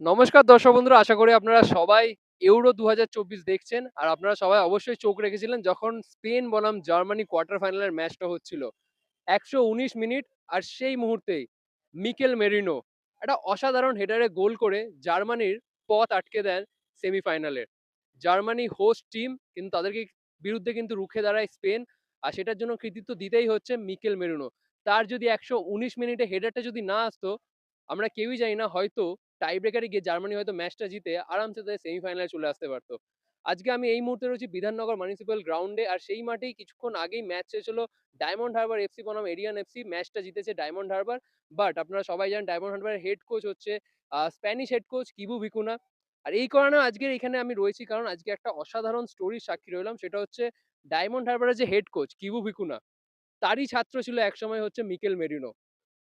নমস্কার দর্শক বন্ধুরা আশা করি আপনারা সবাই ইউরো ২০২৪ দেখছেন। আর আপনারা সবাই অবশ্যই চোখ রেখেছিলেন যখন স্পেন বনাম জার্মানি কোয়ার্টার ফাইনালের ম্যাচটা হচ্ছিল। ১১৯ মিনিট আর সেই মুহূর্তেই মিকেল মেরিনো একটা অসাধারণ হেডারে গোল করে জার্মানির পথ আটকে দেন সেমিফাইনালে। জার্মানি হোস্ট টিম কিন্তু তাদেরকে বিরুদ্ধে কিন্তু রুখে দাঁড়ায় স্পেন। আর সেটার জন্য কৃতিত্ব দিতেই হচ্ছে মিকেল মেরিনো। তার যদি ১১৯ মিনিটে হেডারটা যদি না আসতো, আমরা কেউই জানি না হয়তো টাই ব্রেকারে গিয়ে জার্মানি হয়তো ম্যাচটা জিতে আরামসে তাদের সেমিফাইনালে চলে আসতে পারত। আজকে আমি এই মুহূর্তে রয়েছি বিধাননগর মিউনিসিপাল গ্রাউন্ডে আর সেই মাঠেই কিছুক্ষণ আগেই ম্যাচ শেষ হলো। ডায়মন্ড হারবার এফসি বনাম এরিয়ান এফসি ম্যাচটা জিতেছে ডায়মন্ড হারবার। বাট আপনারা সবাই জানেন ডায়মন্ড হারবারের হেড কোচ হচ্ছে Spanish head coach Kibu Vicuna. আর এই কারণে আজকের এখানে আমি রয়েছি কারণ আজকে একটা অসাধারণ স্টোরির সাক্ষী রইলাম। সেটা হচ্ছে ডায়মন্ড হারবারের যে হেড কোচ কিবু ভিকুনা, তারই ছাত্র ছিল একসময় হচ্ছে মিকেল মেরিনো।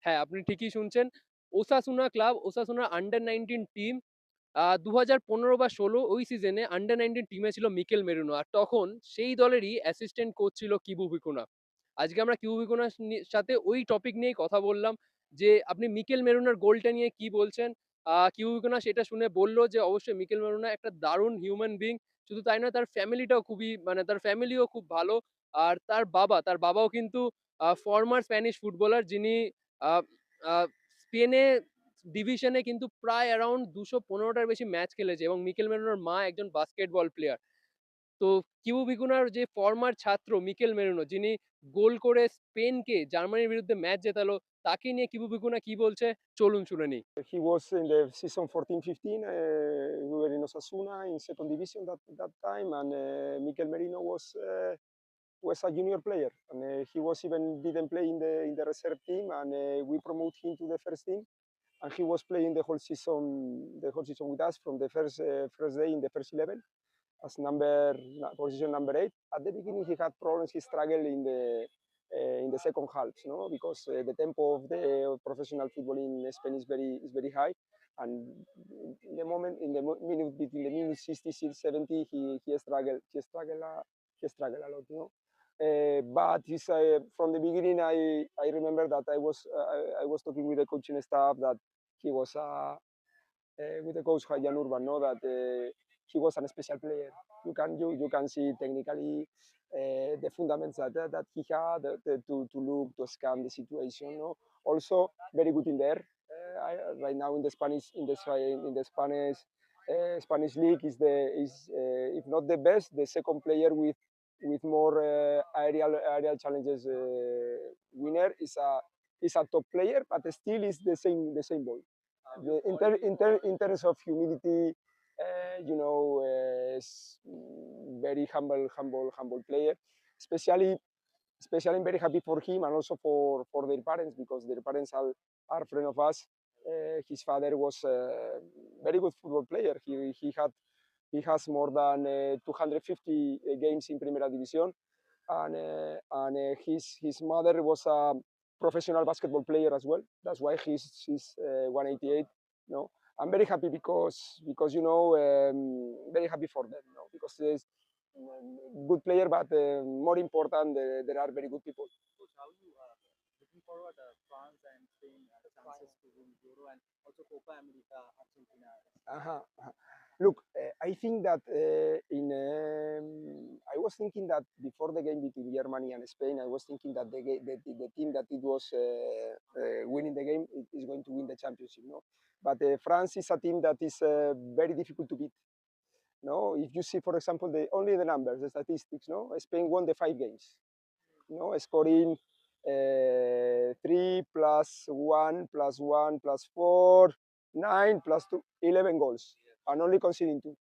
হ্যাঁ, আপনি ঠিকই শুনছেন। ওসাসুনা ক্লাব, ওসাসুনার আন্ডার 19 টিম আ ২০১৫ বা ১৬ ওই সিজনে আন্ডার 19 টিমে ছিল মিকেল মেরিনো। আর তখন সেই দলেরই অ্যাসিস্ট্যান্ট কোচ ছিল কিবু ভিকুনা। আজকে আমরা কিবু ভিকুনার সাথে ওই টপিক নিয়েই কথা বললাম যে, আপনি মিকেল মেরুনার গোলটা নিয়ে কি বলছেন? কিবু ভিকুনা সেটা শুনে বলল যে, অবশ্যই মিকেল মেরুনা একটা দারুণ হিউম্যান বিং। শুধু তাই নয় তার ফ্যামিলিটাও খুবই মানে তার ফ্যামিলিও খুব ভালো। আর তার বাবা, তার বাবাও কিন্তু ফরমার স্প্যানিশ ফুটবলার যিনি স্পেনে ডিভিশনে কিন্তু প্রায় অ্যারাউন্ড দুশো পনেরোটার বেশি ম্যাচ খেলেছে এবং মিকেল মেরিনোর মা একজন বাস্কেটবল প্লেয়ার। তো কিবু ভিকুনার যে ফর্মার ছাত্র মিকেল মেরিনো যিনি গোল করে স্পেনকে জার্মানির বিরুদ্ধে ম্যাচ জেতালো, তাকে নিয়ে ভিকুনা কি বলছে চলুন শুনে নিই। He was in the season 14-15. Uh, we were in Osasuna in second division that that time, and uh, uh, was a junior player, and uh, he was even didn't play in the in the reserve team, and uh, we promote him to the first team, and he was playing the whole season the whole season with us from the first uh, first day in the first eleven as number position number eight. At the beginning, he had problems. He struggled in the uh, in the second half, you know, because uh, the tempo of the professional football in Spain is very is very high, and in the moment in the minute between the minute 60 70 he he struggled he struggled uh, he struggled a lot, you know. Uh, but uh, from the beginning, I, I remember that I was uh, I, was talking with the coaching staff that he was uh, uh, with the coach Jan Urban, no, that uh, he was a special player. You can you, you can see technically uh, the fundamentals that, that he had uh, the- to, to look to scan the situation. No? Also very good in there. Uh, I, right now in the Spanish in the in the Spanish uh, Spanish league is the is uh, if not the best, the second player with with more uh, aerial aerial challenges uh, winner is a is a top player, but still is the same the same ball the, in, ter, in, ter, in terms of humility, uh, you know, very humble, humble, humble player. Especially, especially I'm very happy for him and also for, for their parents because their parents are, are friend of us. Uh, his father was a very good football player. He, he had he has more than uh, 250 games in Primera División, and uh, and uh, his his mother was a professional basketball player as well. That's why he's he's uh, 188. No, I'm very happy because because you know um, very happy for them. No, because there's um, good player, but uh, more important, uh, there are very good people. How you uh, looking forward uh, France and Spain uh, chances to win Euro and also Copa America Argentina? Uh-huh. uh-huh. Look, uh, I think that uh, in um, I was thinking that before the game between Germany and Spain, I was thinking that the the, the, team that it was uh, uh, winning the game is going to win the championship. No, but France is a team that is very difficult to beat. No, if you see, for example, the only the numbers, the statistics. No, Spain won the five games. No, scoring uh, three plus one plus one plus four, nine plus two, 11 goals, and only conceding two.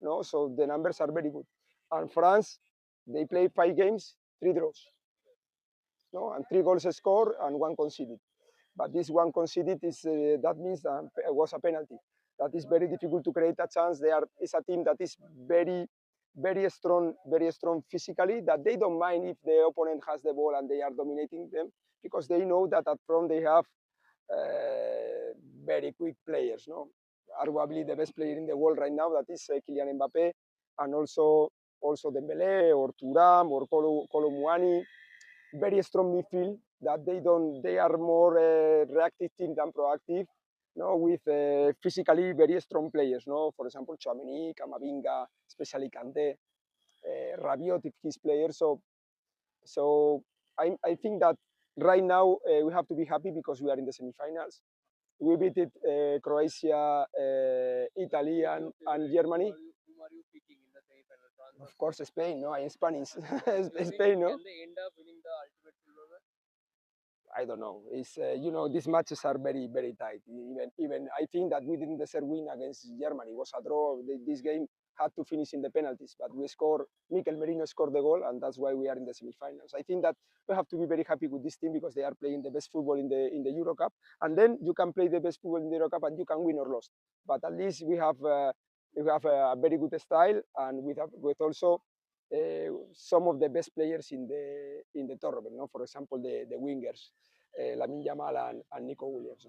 No, so the numbers are very good. And France, they play five games, three draws. No, and three goals scored and one conceded. But this one conceded is uh, that means that it was a penalty. That is very difficult to create a chance. They are is a team that is very very strong, very strong physically, that they don't mind if the opponent has the ball and they are dominating them because they know that at front they have uh, very quick players. No, arguably the best player in the world right now that is uh, Kylian Mbappe, and also also Dembele or Turam or Kolo, Muani. Very strong midfield that they don't. They are more uh, reactive team than proactive. no, with uh, physically very strong players. No, for example, Chouameni, Kamavinga, especially Kante, uh, Rabiot, if he's player. So, so I, I think that right now uh, we have to be happy because we are in the semifinals. We beat it, uh, Croatia, uh, Italy, and, and Germany. Whom are you picking in the semi-final? France or Of course, Spain. No, I'm Spanish. Do you think Spain. No. Can they end up winning the ultimate silverware? I don't know. It's uh, you know these matches are very very tight. Even even I think that we didn't deserve win against Germany. It was a draw. This game had to finish in the penalties, but we scored. Mikel Merino scored the goal, and that's why we are in the semifinals. I think that we have to be very happy with this team because they are playing the best football in the in the Euro Cup, and then you can play the best football in the Euro Cup and you can win or lose. But at least we have uh, we have a, very good style, and we have with also. Uh, some of the best players in the in the tournament, no? For example, the, the wingers, uh, Lamin Yamal and, and Nico Williams.